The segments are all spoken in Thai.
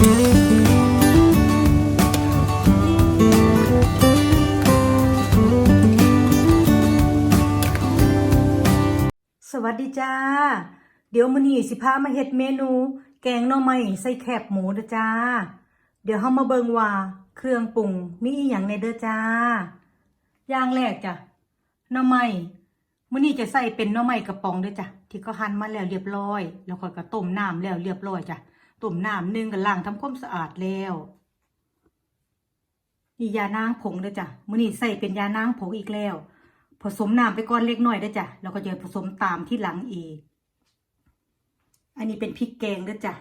สวัสดีจ้า เดี๋ยวมื้อนี้สิพามาเฮ็ดเมนู แกงหน่อไม้ใส่แคบหมูเด้อจ้า เดี๋ยวเฮามาเบิ่งว่าเครื่องปรุงมีอีหยังในเด้อจ้า อย่างแรกจ้ะหน่อไม้มื้อนี้จะใส่เป็นหน่อไม้กระป๋องเด้อจ้ะที่เขาหั่นมาแล้วเรียบร้อย แล้วก็ก็ต้มน้ำแล้วเรียบร้อยจ้ะ ต้มน้ำหนึ่งก็ล้างทำความสะอาดแล้วนี่ยานางผงเด้อจ้ะมื้อนี้ใส่เป็นยานางผงอีกแล้ว ผสมน้ำไปก่อนเล็กน้อยเด้อจ้ะแล้วก็จะผสมตามที่หลังอีก อันนี้เป็นพริกแกงเด้อจ้ะ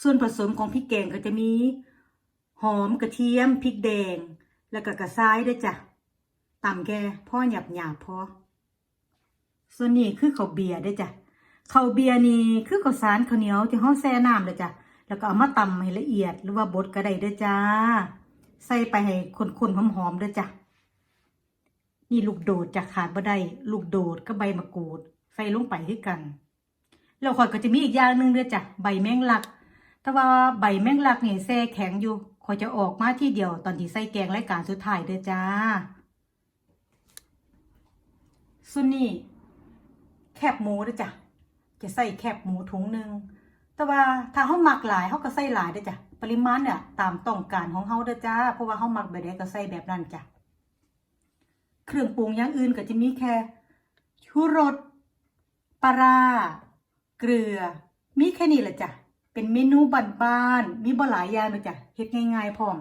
ส่วนผสมของพริกแกงก็จะมี หอมกระเทียมพริกแดง แล้วก็กระซ้ายเด้อจ้ะต่ำแก่พ่อหยาบหยาบพอส่วนนี้คือข้าวเบียร์เด้อจ้ะข้าวเบียร์นี่คือข้าวสารข้าวเหนียวที่ห้องแช่น้ำเด้อจ้ะ แล้วก็เอามาตำให้ละเอียด หรือว่าบดก็ได้เด้อจ้า ใส่ไปให้คนๆหอมๆเด้อจ้ะนี่ลูกโดดจากขาดบ่ได้ลูกโดดก็ใบมะกรูดใส่ลงไปด้วยกัน แล้วข่อยก็จะมีอีกอย่างหนึ่งเด้อจ้ะใบแมงลัก แต่ว่าใบแมงลักเนี่ยแช่แข็งอยู่ข่อยจะออกมาที่เดียวตอนที่ใส่แกงรายการสุดท้ายเด้อจ้าส่วนนี้แคบหมูเด้อจ้ะจะใส่แคบหมูถุงหนึ่ง แต่ว่าถ้าเฮามักหลายเฮาก็ใส่หลายเด้อจ้ะ ปริมาณเนี่ยตามต้องการของเฮาเด้อจ้า เพราะว่าเฮามักแบบใดก็ใส่แบบนั้นจ้ะ เครื่องปรุงอย่างอื่นก็จะมีแค่ชูรสปลาเกลือ มีแค่นี้แหละจ้ะ เป็นเมนูบ้านๆ มีบ่หลายอย่างเลยจ้ะ เฮ็ดง่ายๆพร้อม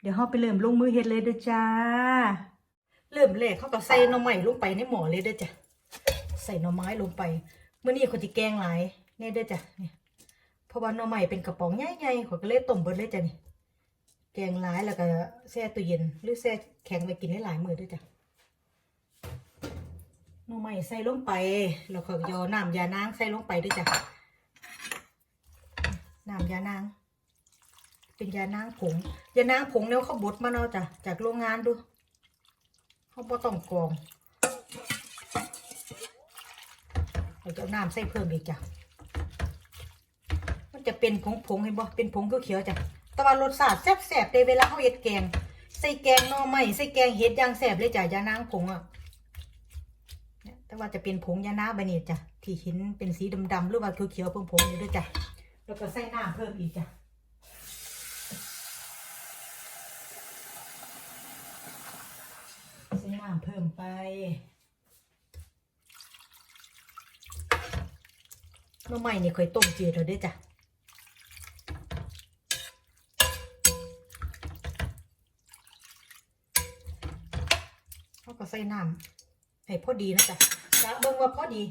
เดี๋ยวเราไปเริ่มลงมือเฮ็ดเลยเด้อจ้า เริ่มแรกเขาก็ใส่หน่อไม้ลงไปในหม้อเลยเด้อจ้ะ ใส่หน่อไม้ลงไป เมื่อนี้เขาจะแกงหลาย แน่เด้อจ้ะเนี่ยเพราะว่าหน่อไม้เป็นกระป๋องใหญ่ๆขาก็เลยต้มเบิดเลยจ้ะนี่แกงร้ายแล้วก็แช่ตู้เย็น หรือแช่แข็งไว้กินได้หลายมื้อด้วยจ้ะหน่อไม้ใส่ลงไปแล้วก็ยอน้ำยานางใส่ลงไปด้วยจ้ะน้ำยานาง เป็นยานางผงยานางผงเนี่ยเขาบดมาเนาะจ้ะจากโรงงานดูเขาบ่ต้องกรองเราจะน้ำใส่เพิ่มอีกจ้ะ จะเป็นผงผงเห็นบ่เป็นผงเขียวๆจ้ะแต่ว่ารสชาติแซ่บๆเลยเวลาเขาเฮ็ดแกง ใส่แกงหน่อไม้ใส่แกงเห็ดย่างแซ่บเลยจ้ะยานางผงอะเนี่ยแต่ว่าจะเป็นผงยานาใบนี้จ้ะที่เห็นเป็นสีดำๆหรือว่าเขียวๆผงๆอยู่ด้วยจ้ะแล้วก็ใส่น้ำเพิ่มอีกจ้ะใส่น้ำเพิ่มไปน่อไม้นี่เคยต้มจืดแล้วเด้วยจ้ะ เขาก็ใส่น้ำให้พอดีนะจ๊ะแล้วเบิ่งว่าพอดี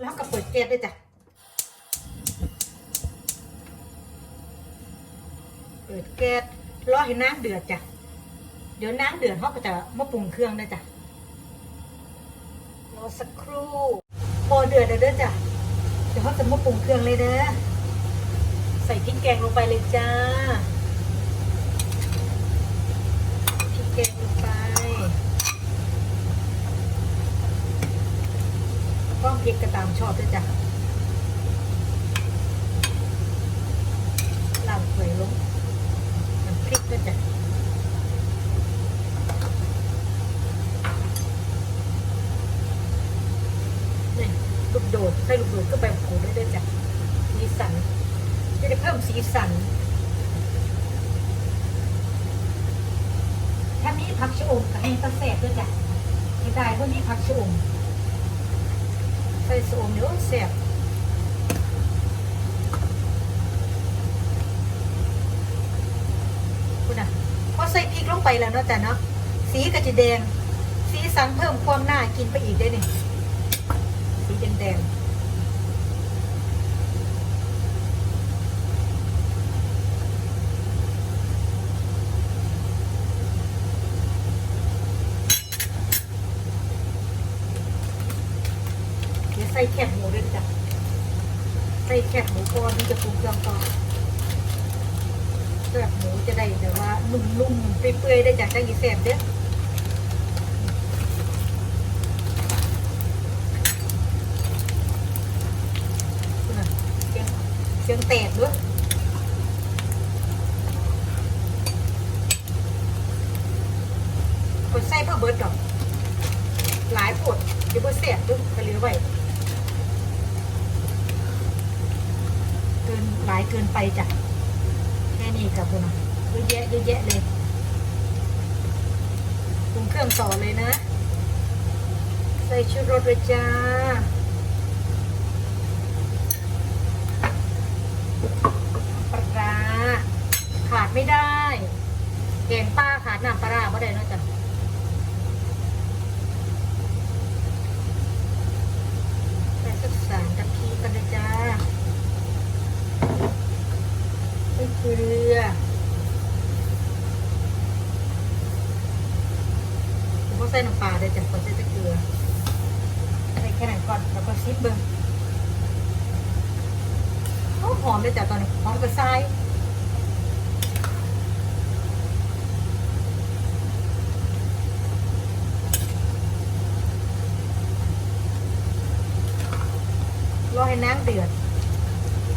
แล้วก็เปิดแก๊สด้วยจ้ะเปิดแก๊สรอให้น้ำเดือดจ้ะเดี๋ยวน้ำเดือดเขาก็จะมาปรุงเครื่องนะจ๊ะรอสักครู่พอเดือดแล้วเด้อจ้ะเดี๋ยวเขาจะมาปรุงเครื่องเลยเด้อใส่พริกแกงลงไปเลยจ้า พริกแกงลงไปก้อง พริกก็ตามชอบด้วยจ้ะลางถ้วยลงน้ำพริกด้วยจ้ะนี่ลูกโดดใส่ลูกโดดก็ไปผูด้ด้วยจ้ะสีสันจะได้เพิ่มสีสันถ้ามีผักชะอมก็ให้ตะแสบด้วยจ้ะไม่ได้เพราะมีผักชะอม ใส่สูมเดี๋ยวแสบคุณอะพอใส่พริกลงไปแล้วเนาะจ้ะเนาะสีก็จะแดง สีสันเพิ่มความน่ากินไปอีกได้นี่สีแดงแดงๆเดี๋ยวใส่แคบหมูด้วยจ้ะใส่แคบหมูก่อนที่จะปรุงเครื่องต่อแคบหมูจะได้แต่ว่านุ่มๆเปื่อยๆได้จากจังอีแสบเด้อ คุณน่ะเสียงเสียงแตกด้วย ส่เพื่อเบิร์ดดอก หลายปวดเดี๋ยวเบิร์ดเสียบด้วยไปเหลือไว้เกินหลายเกินไปจ้ะแค่นี้กับคุณนะเยอะแยะเยอะแยะเลยปรุงเครื่องต่อเลยนะ ใส่ชุดรสเลยจ้าปลาขาดไม่ได้ แกงป้าขาดน้ำปลาไม่ได้นะจ๊ะใส่สักสามกะทิกันเลยจ้าใส่เกลือผมก็ใส่น้ำปลาเลยจ้ะก่อนใส่แต่เกลือ ใส่แค่ไหนก่อน แล้วก็ซิมเบิ้งหอมหอมเลยจ้ะตอนนี้หอมกระซาย รอให้น้ำ เดือด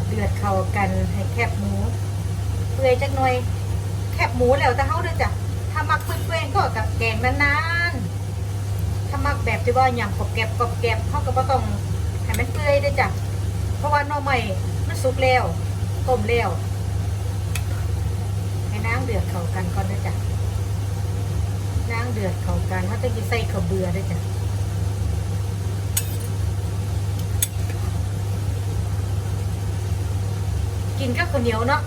เดือดเข้ากันให้แคบหมูเปื่อยจักหน่อย แคบหมูแล้วแต่เฮาเด้อจ้ะถ้ามักเปื่อยๆก็กับแกงนานๆถ้ามักแบบที่ว่าอย่างกรอบแกรบกรอบแกรบเฮาก็บ่ต้องให้มันเปื่อยเด้อจ้ะเพราะว่าหน่อใหม่มันสุกแล้วต้มแล้วให้น้ำเดือดเข้ากันก่อนเด้อจ้ะน้ำเดือดเข้ากันเฮาจะสินใส่ข้าวเบื่อเด้อจ้ะ กินกับข้าวเหนียวเนาะ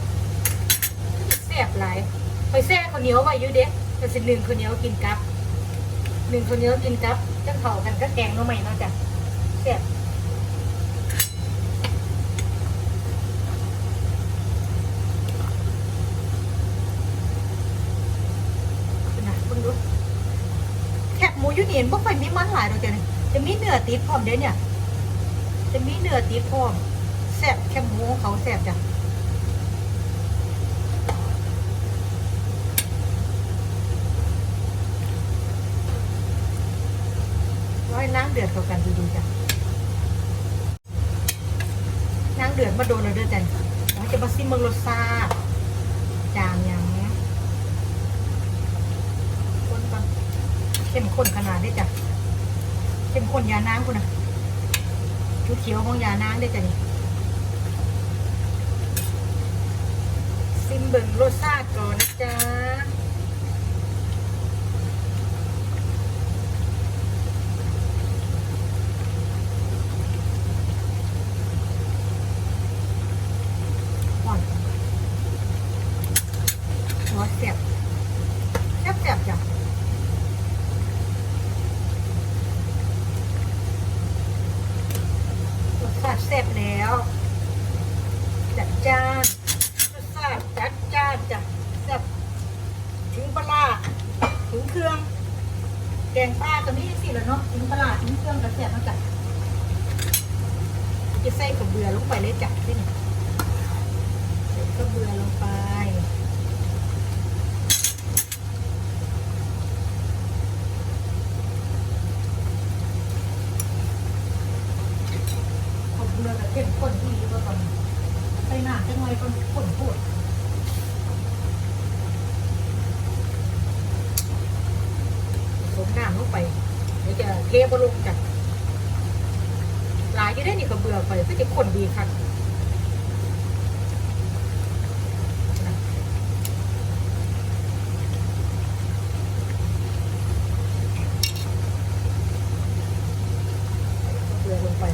แซ่บหลายไปแซ่ข้าวเหนียวไว้อยู่เด็กแต่สิหนึ่งข้าวเหนียวกินกับหนึ่งข้าวเหนียวกินกับจังเข้ากันก็แกงหน้อใหม่เนาะจ้ะแซ่บนะคุณดูแคบหมูยูนี่บ่ค่อยมีมันหลายดอกจ้ะเนี่ยจะมีเนื้อติดพร้อมเด้เนี่ย จะมีเนื้อติดพร้อมแซ่บแคบหมูของเขาแซ่บจ้ะ ร้อยน้ำ เดือดเข้ากันดีๆจ้ะน้ำเดือดมาโดนเราเดือดจันเราจะมาซิมเมืองรสชาติจางอย่างเนี้ยคนก่อนเข้มข้นขนาดนี้จ้ะเข้มข้นยาน้ำคุณนะชุดเขียวของยาน้ำได้จ้ะนี่ซิมเบิงรสชาติก่อนนะจ๊ะ ก่อนหัวเสียบแซ่บแซ่บจ้ะรสชาติแซ่บแล้ว จัดจ้านรสชาติจัดจ้านจ้ะแซ่บถึงปลาร้าถึงเครื่อง แกงปลาก็มีสิแล้วเนาะถึงปลาร้าถึงเครื่องก็แซ่บเนาะจ้ะจะใส่ข้าวเบื่อลงไปเลยจ้ะที่นี่ ใส่ข้าวเบื่อลงไป ข้าวเบื่อกับเข้มข้นที่ก็ตอนใส่น้ำจังไงก็ข้นพูดผสมน้ำลงไปเดี๋ยวจะเท บลงจ้ะหลายจะได้นี่ข้าวเบื่อไปก็จะขนดีค่ะเกลือลงไป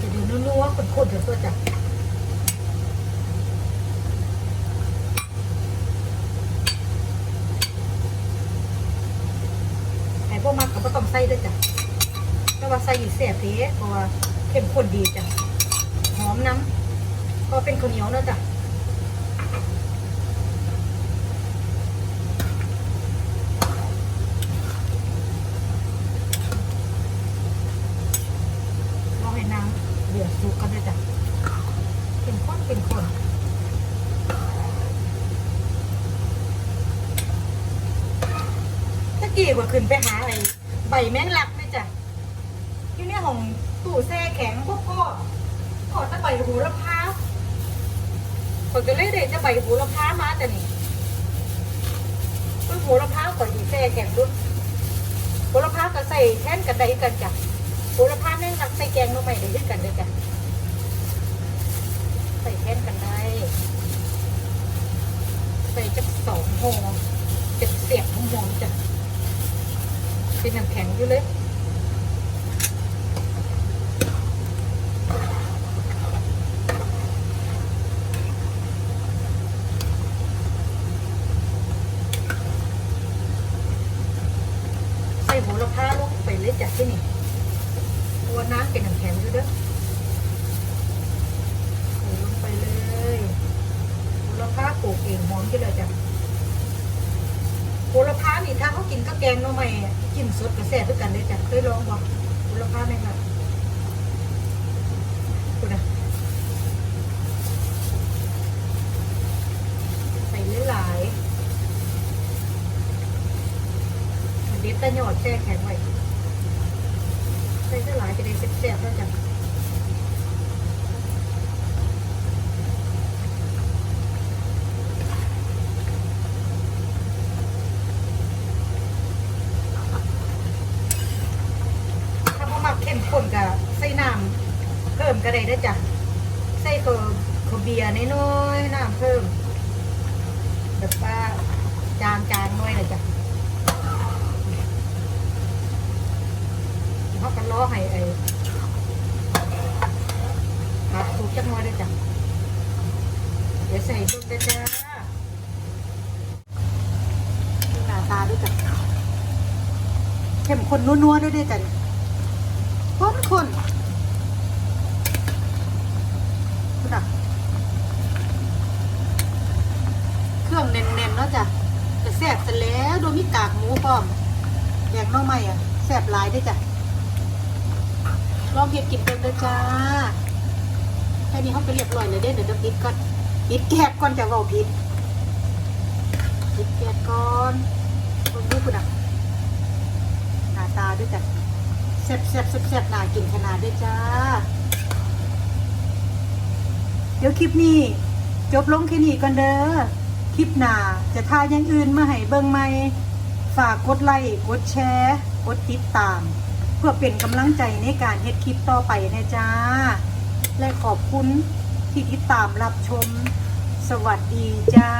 จะดูนัวๆข้นเดี๋ยวตัวจับไอ้พวกมันก็บ่ต้องใส่ด้วยจ้ะแต่ว่าใส่อยู่เสียเพราะว่าเข้มข้นดีจ้ะหอมน้ำก็เป็นข้าวเหนียวเนอะจ้ะรอให้น้ำเดือดสุกกันเลยจ้ะเป็นข้นเป็นข้นตะกี้ว่าขึ้นไปหาอะไอ้ใบแมงลักเลยจ้ะอยู่ในห้องตู้แช่แข็งพวกพ่อ ขอตะใบหูละพร้าวข่ อยก็เลยได้ตะใบหูละพร้ามาแต่นี่ต้นหูละพร้าวข่อยดีแซ่แข็งรุ่นหูละพร้าก็ใส่แท่นกันได้กันจ้ะหูละพร้าแม่งรักใส่แกงลงไปได้ด้วยกันเด้อจ้ะใส่แท่นกันได้ใส่จักสองห่อจะเสียบทั้งหมจ้ะเป็นน้ำแข็งอยู่เลย ใส่โหระพาลงไปเลยจ้ะที่นี่ตัวน้ำเป็นน้ำแข็งอยู่เด้อใส่ลงไปเลยโหระพาปลูกเองหอมที่เลยจ้ะ โหระพานี่ถ้าเขากินกับแกงหน่อไม้อะกินสดกับแซ่บด้วยกันเลยจ้ะเคยลองบ่โหระพาไหมคะคุณนะใส่หลายๆมันเด็ดแต่หยอดแช่แข็งไว้ใส่เท่าไหร่จะได้แซ่บๆแล้วจ้ะถ้าพอมักเข้มข้นกับใส่น้ำเพิ่มก็ได้เด้วยจ้ะใส่ตัว ขาวเบียน้อยๆน้ำเพิ่มแบบว่าจางๆหน้อยเลยจ้ะเขากันล้อให้ไอ้ผัดถูกจังหวะด้วยจ้ะเดี๋ยวใส่ลูกด้วยจ้าดูหน้าตาด้วยจ้ะเข้มข้นนัวๆด้วยด้วยจ้ะข้นข้นดูนะเครื่องเน้นๆเนาะ จ้ะจะแซ่บเสร็จแล้วโดยมีกากหมูพร้อมแยงน้องใหม่อะแซ่บหลายด้วยจ้ะลองเห็ดกินกันเด้อจ้าแค่นี้เขาไปเรียบร้อยเลยเด้เดี๋ยวเดี๋ยวปิดก่อนปิดแกะก่อนจะเว่าผิดปิดแกะก่อนคนดูคุณอะหน้าตาด้วยจ้ะแซ่บแซ่บแซ่บแซ่บน่ากินขนาดด้วยจ้า เดี๋ยวคลิปนี้ จบลงแค่นี้ก่อนเด้อ คลิปหน้าจะทาอย่างอื่นมาให้เบิ่งใหม่ฝากกดไลค์กดแชร์กดติดตาม เพื่อเป็นกำลังใจในการเฮ็ดคลิปต่อไปนะจ้า และขอบคุณที่ติดตามรับชม สวัสดีจ้า